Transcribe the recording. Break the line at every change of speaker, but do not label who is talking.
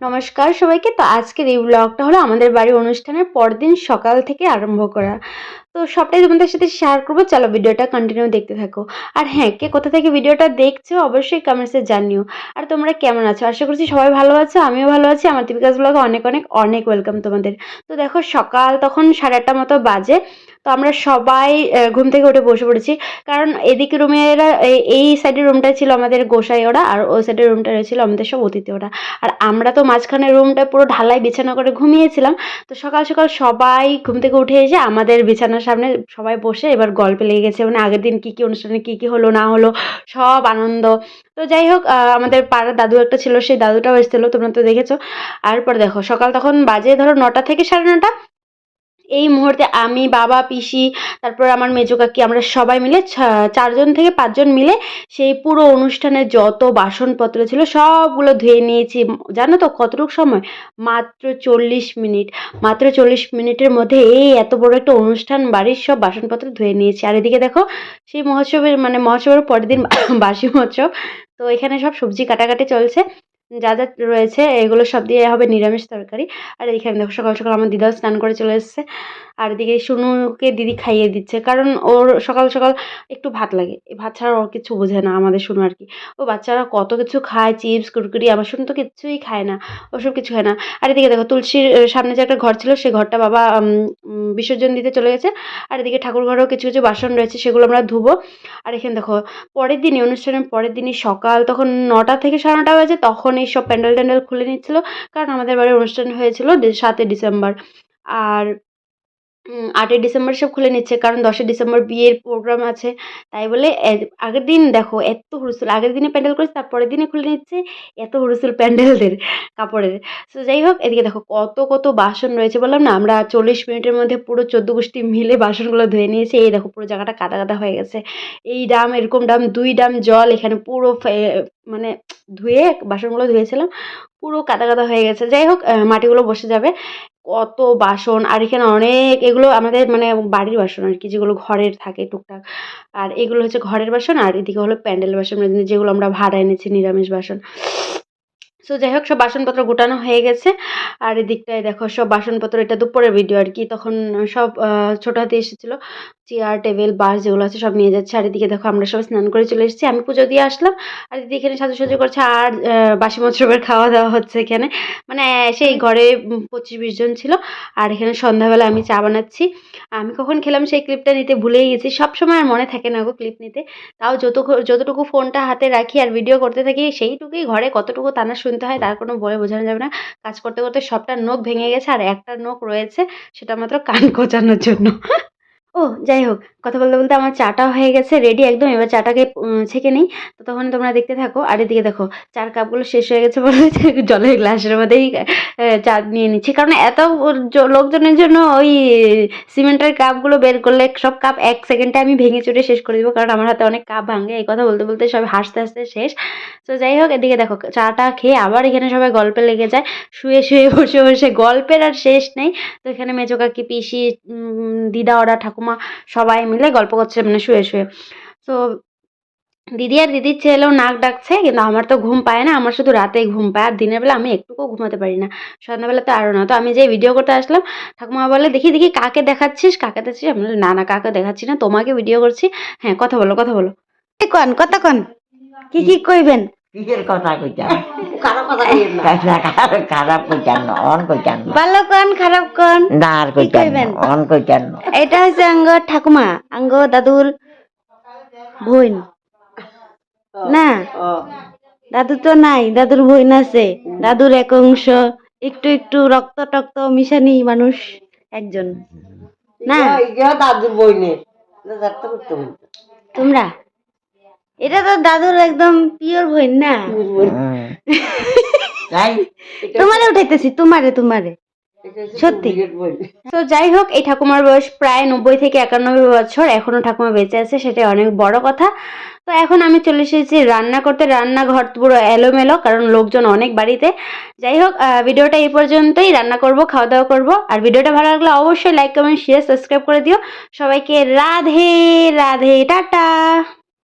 নমস্কার সবাইকে। তো আজকের এই ব্লগটা হলো আমাদের বাড়ির অনুষ্ঠানের পরদিন সকাল থেকে আরম্ভ করা। তো সবটাই তোমাদের সাথে শেয়ার করব। চলো ভিডিওটা কন্টিনিউ দেখতে থাকো। আর হ্যাঁ কে কোথা থেকে ভিডিওটা দেখছ, অবশ্যই কমেন্টসে জানিও। আর তোমরা কেমন আছো? আশা করছি সবাই ভালো আছো, আমিও ভালো আছি। আমার দীপিকাস ব্লগে অনেক অনেক অনেক ওয়েলকাম তোমাদের। তো দেখো, সকাল তখন সাড়ে আটটা মতো বাজে। তো আমরা সবাই ঘুম থেকে উঠে বসে পড়েছি। কারণ এদিকে রুমেরা এই সাইডের রুমটা ছিল আমাদের গোসাই ওরা, আর ওই সাইডের রুমটা ছিল আমাদের সব অতিথি ওরা। আর আমরা তো মাঝখানে রুমটা পুরো ঢালাই বিছানা করে ঘুমিয়েছিলাম। তো সকাল সকাল সবাই ঘুম থেকে উঠে এসে আমাদের বিছানার সামনে সবাই বসে এবার গল্পে লেগে গেছে মানে আগের দিন কী কী অনুষ্ঠানে কী কী হলো, না হলো, সব আনন্দ। তো যাই হোক আমাদের পাড়ার দাদু একটা ছিল, সেই দাদুটাও এসেছিল, তোমরা তো দেখেছ। আর পর দেখো, সকাল তখন বাজে ধরো নটা থেকে সাড়ে নটা। এই মুহূর্তে আমি, বাবা, পিসি, তারপর আমার মেজো কাকি, আমরা সবাই মিলে চারজন থেকে পাঁচজন মিলে সেই পুরো অনুষ্ঠানের যত বাসনপত্র ছিল সবগুলো ধুয়ে নিয়েছি। জানো তো কতটুকু সময়? মাত্র চল্লিশ মিনিট। মাত্র চল্লিশ মিনিটের মধ্যে এই এত বড় একটা অনুষ্ঠান, বাড়ির সব বাসনপত্র ধুয়ে নিয়েছি। আর এদিকে দেখো, সেই মহোৎসবের মানে মহোৎসবের পরের দিন, বাসি মহোৎসব, তো এখানে সব সবজি কাটাকাটি চলছে। যা যা রয়েছে, এগুলো সব দিয়ে হবে নিরামিষ তরকারি। আর এখানে দেখো সকাল সকাল আমার দিদাও স্নান করে চলে এসেছে। আর এদিকে সুনুকে দিদি খাইয়ে দিচ্ছে, কারণ ওর সকাল সকাল একটু ভাত লাগে। এই ভাত ছাড়া ওর কিছু বোঝে না আমাদের শুনু আর কি। ও বাচ্চারা কত কিছু খায়, চিপস, কুরকুরি, আমার শুনু তো কিছুই খায় না ওসব কিছু খায় না। আর এদিকে দেখো তুলসীর সামনে যে একটা ঘর ছিল সেই ঘরটা বাবা বিসর্জন দিতে চলে গেছে। আর এদিকে ঠাকুর ঘরেও কিছু কিছু বাসন রয়েছে, সেগুলো আমরা ধুবো। আর এখানে দেখো, পরের দিনই অনুষ্ঠানের পরের দিনই সকাল, তখন নটা থেকে সাড়ে নটা বাজে তখন এই সব প্যান্ডেল ট্যান্ডেল খুলে নিচ্ছিল কারণ আমাদের বাড়ির অনুষ্ঠান হয়েছিল সাতই ডিসেম্বর। আর আটই ডিসেম্বর সব খুলে নিচ্ছে, কারণ দশই ডিসেম্বর বিয়ের প্রোগ্রাম আছে। তাই বলে আগের দিন দেখো, এত হুড়সুল আগের দিনে প্যান্ডেল করেছে, তারপরের দিনে খুলে নিচ্ছে, এত হুড়সুল প্যান্ডেলদের কাপড়ের। তো যাই হোক, এদিকে দেখো, কত কত বাসন রয়েছে, বললাম না, আমরা চল্লিশ মিনিটের মধ্যে পুরো চোদ্দ গোষ্ঠী মিলে বাসনগুলো ধুয়ে নিয়েছি, এই দেখো, পুরো জায়গাটা কাদা কাদা হয়ে গেছে। এই ডাম, এরকম ডাম, দুই ডাম জল, এখানে পুরো মানে ধুয়ে বাসনগুলো ধুয়েছিলাম, পুরো কাদা কাদা হয়ে গেছে। যাই হোক মাটিগুলো বসে যাবে। কত বাসন, আর এখানে অনেক এগুলো আমাদের মানে বাড়ির বাসন আর কি, যেগুলো ঘরের থাকে টুকটাক। আর এগুলো হচ্ছে ঘরের বাসন, আর এদিকে হলো প্যান্ডেল বাসন মানে যেগুলো আমরা ভাড়া এনেছি নিরামিষ বাসন। সো যাই হোক সব বাসনপত্র গোটানো হয়ে গেছে। আর এদিকটায় দেখো, সব বাসনপত্র, এটা দুপুরের ভিডিও আর কি। তখন সব ছোট হাতে এসেছিল। চেয়ার টেবিল বাস যেগুলো আছে, সব নিয়ে যাচ্ছে। আর এদিকে দেখো, আমরা সব স্নান করে চলে এসেছি। আমি পুজো দিয়ে আসলাম। আর এদিকে এখানে সাজুসাজু করছে। আর বাসি মৎসবের খাওয়া দাওয়া হচ্ছে এখানে। মানে সেই ঘরে পঁচিশ বিশ জন ছিল। আর এখানে সন্ধ্যাবেলা আমি চা বানাচ্ছি। আমি কখন খেলাম, সেই ক্লিপটা নিতে ভুলেই গেছি। সব সময় আর মনে থাকে না গো ক্লিপ নিতে। তাও যত যতটুকু ফোনটা হাতে রাখি আর ভিডিও করতে থাকি, সেইটুকুই ঘরে, কতটুকু তানা শুনতে হয়, তার কোনো বলে বোঝানো যাবে না। কাজ করতে করতে সবটা নখ ভেঙে গেছে আর একটা নখ রয়েছে, সেটা মাত্র কান কোচানোর জন্য। ও যাই হোক, কথা বলতে বলতে আমার চাটা হয়ে গেছে রেডি একদম। এবার চাটাকে ছেঁকে নিই। তো তখন তোমরা দেখতে থাকো। আর এদিকে দেখো, চার কাপগুলো শেষ হয়ে গেছে বলে জলের গ্লাসের মধ্যেই চা নিয়ে নিচ্ছি। কারণ এত লোকজনের জন্য ওই সিমেন্টের কাপগুলো বের করলে সব কাপ এক সেকেন্ডে আমি ভেঙে চুটে শেষ করে দেবো। কারণ আমার হাতে অনেক কাপ ভাঙে। এই কথা বলতে বলতে সব হাসতে হাসতে শেষ। তো যাই হোক, এদিকে দেখো, চাটা খেয়ে আবার এখানে সবাই গল্পে লেগে যায়। শুয়ে শুয়ে, বসে বসে গল্পের আর শেষ নেই। তো এখানে মেজো কাকি, পিসি দিদা, ওরা, ঠাকুমা সবাই মিলে গল্প করছে মানে শুয়ে শুয়ে। তো দিদি আর দিদির ছেলেও নাক ডাকছে কিন্তু আমার তো ঘুম পায় না আমার শুধু রাতেই ঘুম পায় আর দিনের বেলা আমি একটুকুও ঘুমাতে পারি না। সন্ধ্যাবেলা তো আরও না তো আমি যে ভিডিও করতে আসলাম ঠাকুমা বলে দেখি দেখি কাকে দেখাচ্ছিস? কাকে দেখাচ্ছিস? আমি না না কাকে দেখাচ্ছি না তোমাকে ভিডিও করছি। হ্যাঁ কথা বলো কথা বলো।
কন কত কন কি কি কইবেন?
কিসের কথা কইতাম? খারাপ খারাপ খারাপ কইতাম না অন কইতাম না।
ভালো কন খারাপ কন?
না আর কইতাম
কইবেন?
অন কইতাম না।
এটা হচ্ছে আঙ্গ ঠাকুমা আঙ্গ দাদুর বোন। না। দাদু তো নাই দাদুর বোন আছে। দাদুর এক অংশ একটু একটু রক্ত টক্ত মিশানি মানুষ একজন। না।
দাদুর
তোমরা? এটা তো দাদুর একদম পিওর বোন না। তোমারে উঠাইতেছি তোমারে তোমারে। সত্যি।
তো যাই হোক এই ঠাকুমার বয়স প্রায় নব্বই থেকে একানব্বই বছর। এখনও ঠাকুমা বেঁচে আছে সেটা অনেক বড় কথা। তো এখন আমি চলে এসেছি রান্না করতে। রান্নাঘর পুরো এলোমেলো কারণ লোকজন অনেক বাড়িতে। যাই হোক ভিডিওটা এই পর্যন্তই। রান্না করব খাওয়া দাওয়া করব। আর ভিডিওটা ভালো লাগলে অবশ্যই লাইক কমেন্ট শেয়ার সাবস্ক্রাইব করে দিও। সবাইকে রাধে রাধে টাটা।